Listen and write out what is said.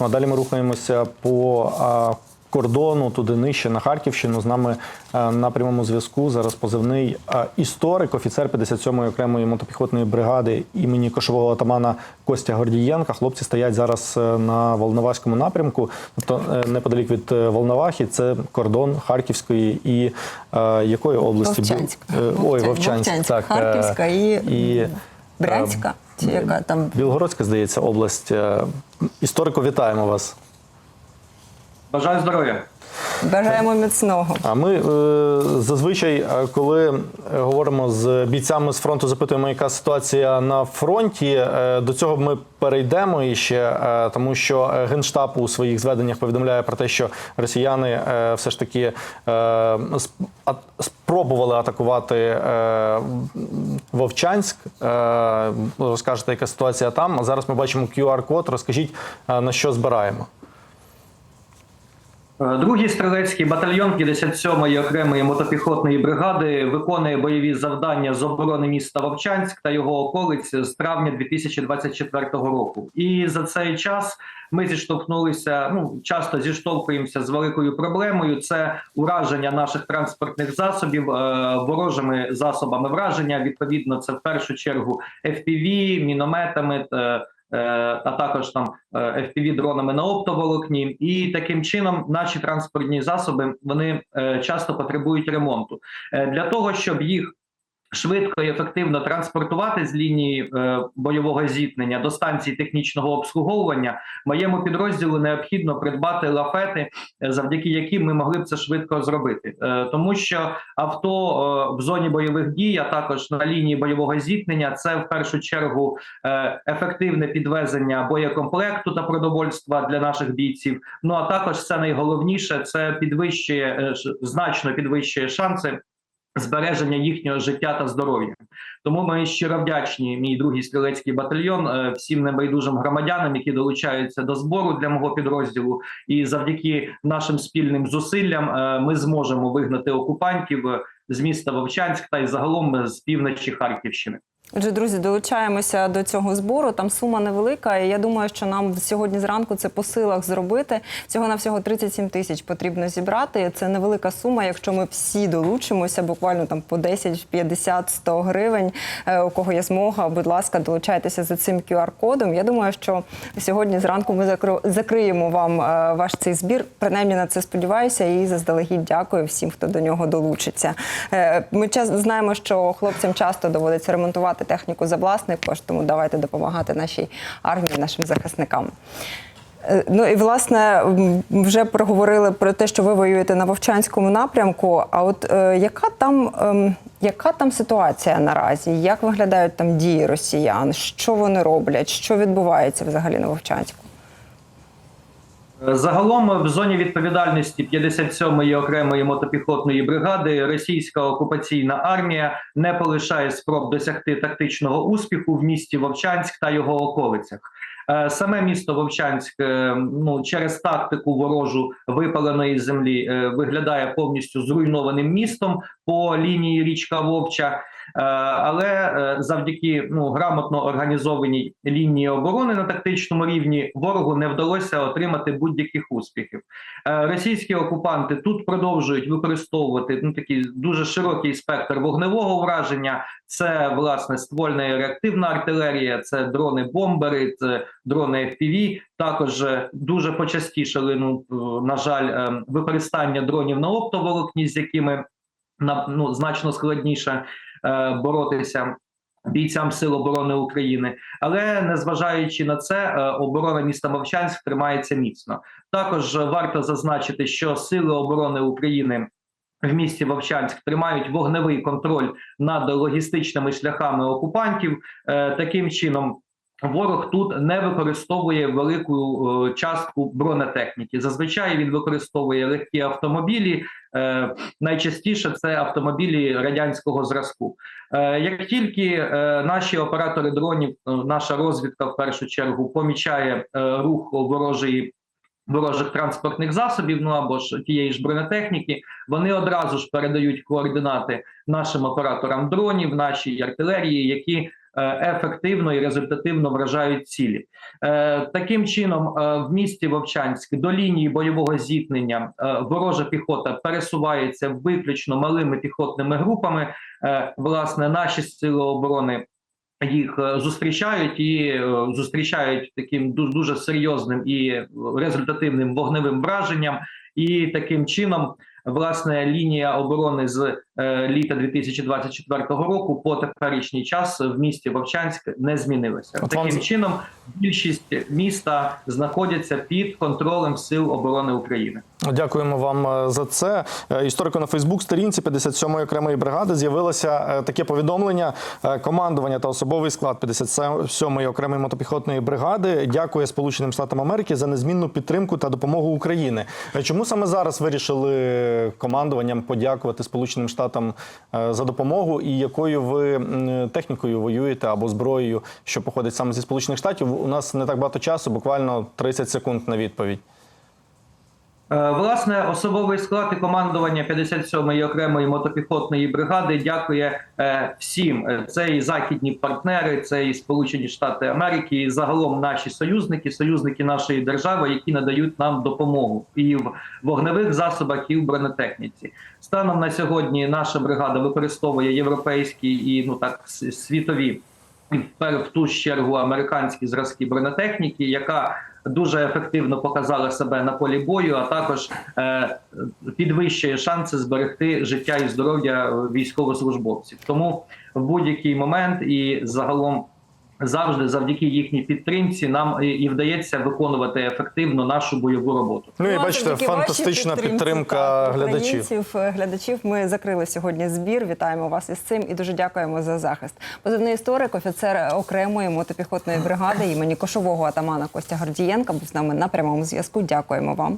Ну а далі ми рухаємося по а, кордону туди нижче на Харківщину. З нами а, на прямому зв'язку зараз позивний а, історик, офіцер 57-ї окремої мотопіхотної бригади імені кошового атамана Костя Гордієнка. Хлопці стоять зараз е, на Волноваському напрямку, тобто е, неподалік від е, Волновахи. Це кордон Харківської і е, якої області? Вовчанська. Е, Ой, Вовчанськ, Вовчанськ, так, е, Харківська і, і Брянська, чи яка там Білгородська, здається, область. Е, Історико, вітаємо вас. Бажаю здоров'я. Бажаємо міцного. А ми е, зазвичай, е, коли е, говоримо з бійцями з фронту, запитуємо, яка ситуація на фронті. Е, до цього ми перейдемо іще, тому що генштаб у своїх зведеннях повідомляє про те, що росіяни все ж таки спробували атакувати Вовчанськ. Розкажете, яка ситуація там. А зараз ми бачимо QR-код. Розкажіть на що збираємо. Е, Другий стрілецький батальйон 57-ї окремої мотопіхотної бригади виконує бойові завдання з оборони міста Вовчанськ та його околиць з травня 2024 року. І за цей час ми зіштовхнулися. Ну часто зіштовхуємося з великою проблемою. Це ураження наших транспортних засобів е, ворожими засобами враження. Відповідно, це в першу чергу FPV, мінометами. Е, а також там е, fpv дронами на оптоволокні, і таким чином наші транспортні засоби вони е, часто потребують ремонту. Для того, щоб їх швидко і ефективно транспортувати з лінії е, бойового зіткнення до станції технічного обслуговування. Моєму підрозділу необхідно придбати лафети, е, завдяки яким ми могли б це швидко зробити, Е, тому що авто в зоні бойових дій, а також на лінії бойового зіткнення, це в першу чергу ефективне підвезення боєкомплекту та продовольства для наших бійців. Ну а також це найголовніше це підвищує значно підвищує шанси. Збереження їхнього життя та здоров'я, тому ми щиро вдячні. Мій другий стрілецький батальйон е, всім небайдужим громадянам, які долучаються до збору для мого підрозділу. І завдяки нашим спільним зусиллям е, ми зможемо вигнати окупантів з міста Вовчанськ та й загалом е, з півночі Харківщини. Отже, друзі, долучаємося до цього збору. Там сума невелика. І я думаю, що нам сьогодні зранку це по силах зробити. Всього на всього 37 тисяч потрібно зібрати. Це невелика сума. Якщо ми всі долучимося, буквально там по 10, 50, 100 гривень. е, У кого є змога, будь ласка, долучайтеся за цим QR-кодом. Я думаю, що сьогодні зранку ми закриємо вам е, ваш цей збір. Принаймні на це сподіваюся. І заздалегідь дякую всім, хто до нього долучиться. Е, Ми знаємо, що хлопцям часто доводиться ремонтувати техніку за власний кошт, тому давайте допомагати нашій армії, нашим захисникам. Е, Ну і власне вже проговорили про те, що ви воюєте на Вовчанському напрямку. А от е, яка там ем, яка там ситуація наразі? Як виглядають там дії росіян? Що вони роблять? Що відбувається взагалі на Вовчанську? Загалом в зоні відповідальності 57-ї окремої мотопіхотної бригади російська окупаційна армія не полишає спроб досягти тактичного успіху в місті Вовчанськ та його околицях. Е, Саме місто Вовчанськ е, ну через тактику ворожу випаленої землі е, виглядає повністю зруйнованим містом по лінії річка Вовча. Але завдяки ну грамотно організованій лінії оборони на тактичному рівні ворогу не вдалося отримати будь-яких успіхів. Російські окупанти тут продовжують використовувати ну такий дуже широкий спектр вогневого враження. Це власне ствольна і реактивна артилерія, це дрони-бомбери, це дрони FPV. Також е, дуже почастішали. Ну е, на жаль, е, використання дронів на оптоволокні, з якими ну значно складніше боротися бійцям сил оборони України. Але незважаючи на це, оборона міста Мовчанськ тримається міцно. Також варто зазначити, що сили оборони України. В місті Вовчанськ тримають вогневий контроль над логістичними шляхами окупантів. Е, таким чином, ворог тут не використовує велику е, частку бронетехніки. Зазвичай він використовує легкі автомобілі. Е, найчастіше це автомобілі радянського зразку. Як тільки наші оператори дронів, наша розвідка в першу чергу помічає рух ворожої. Ворожих транспортних засобів, ну або ж тієї ж бронетехніки, вони одразу ж передають координати нашим операторам дронів, нашій артилерії, які е, ефективно і результативно вражають цілі. Е, Таким чином, е, в місті Вовчанськ до лінії бойового зіткнення ворожа піхота пересувається виключно малими піхотними групами. Власне, наші сили оборони їх е, зустрічають і е, зустрічають таким дуже дуже серйозним і результативним вогневим враженням. І таким чином, власне, лінія оборони з літа 2024 року по теперішній час в місті Вовчанськ не змінилася. От Таким з- чином, більшість міста знаходяться під контролем сил оборони України. Дякуємо вам е, за це. Е, Історико на Фейсбук сторінці 57-ї окремої бригади з'явилося е, таке повідомлення. Е, Командування та особовий склад 57-ї окремої мотопіхотної бригади дякує Сполученим Штатам Америки за незмінну підтримку та допомогу України. Е, Чому саме зараз вирішили командуванням подякувати Сполученим Штатам е, за допомогу? І якою ви технікою воюєте або зброєю, що походить саме зі Сполучених Штатів? У нас не так багато часу, буквально 30 секунд на відповідь. Е, Власне, особовий склад і командування 57-ї окремої мотопіхотної бригади дякує е, всім. Е, Це і західні партнери, це і Сполучені Штати Америки, і загалом наші союзники, союзники нашої держави, які надають нам допомогу і в вогневих засобах, і в бронетехніці. Станом на сьогодні наша бригада використовує європейські і ну так світові в ту ж чергу американські зразки бронетехніки, яка дуже ефективно показала себе на полі бою, а також е, підвищує шанси зберегти життя і здоров'я військовослужбовців. Тому в будь-який момент і загалом. Завжди завдяки їхній підтримці нам і, і вдається виконувати ефективно нашу бойову роботу. Ну і Ну, бачите, фантастична підтримка так, глядачів. українців, е, глядачів. Ми закрили сьогодні збір. Вітаємо вас із цим і дуже дякуємо за захист. Позивний історик, офіцер окремої мотопіхотної бригади імені кошового атамана Костя Гордієнка був з нами на прямому зв'язку. Дякуємо вам.